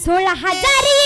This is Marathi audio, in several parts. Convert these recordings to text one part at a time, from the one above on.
Sola Hayari.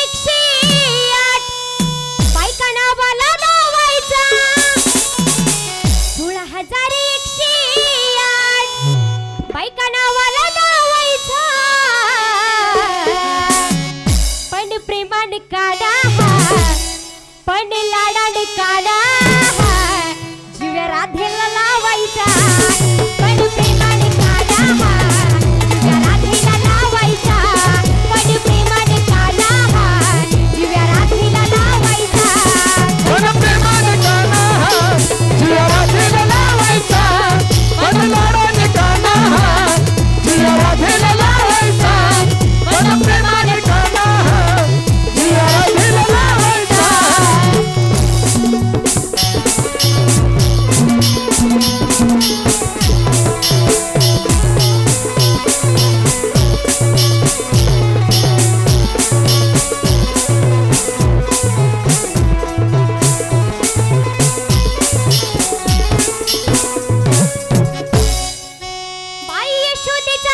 শুতে চাই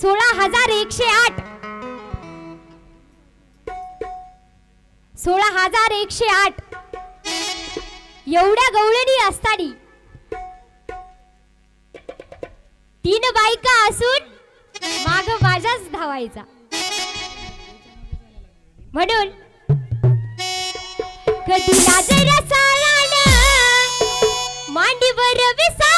सोळा हजार एकशे आठ. सोळा हजार एकशे आठ. एवढ्या गवळणी असतानी तीन बायका असून माग माझाच धावायचा. म्हणून कधी लाजऱ्या सारा मांडीवर विसा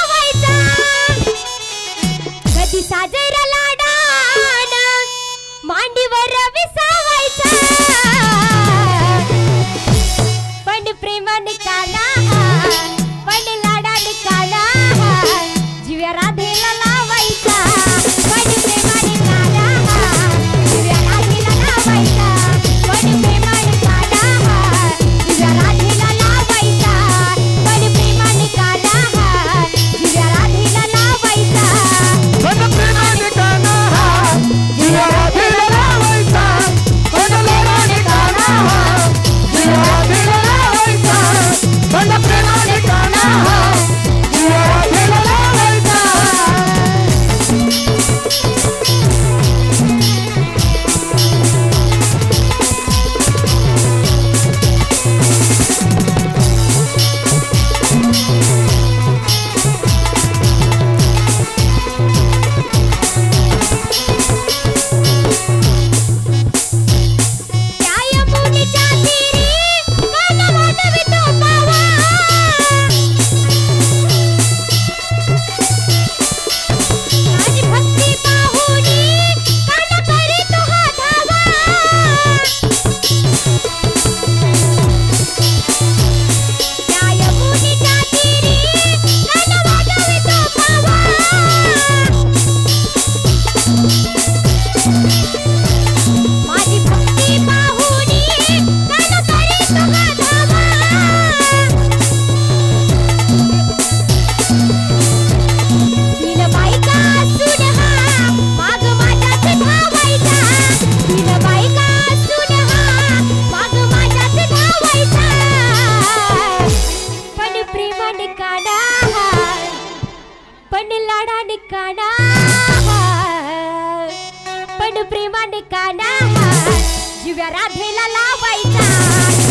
प्रेमाने काना जिव्या राधेला लावायचा.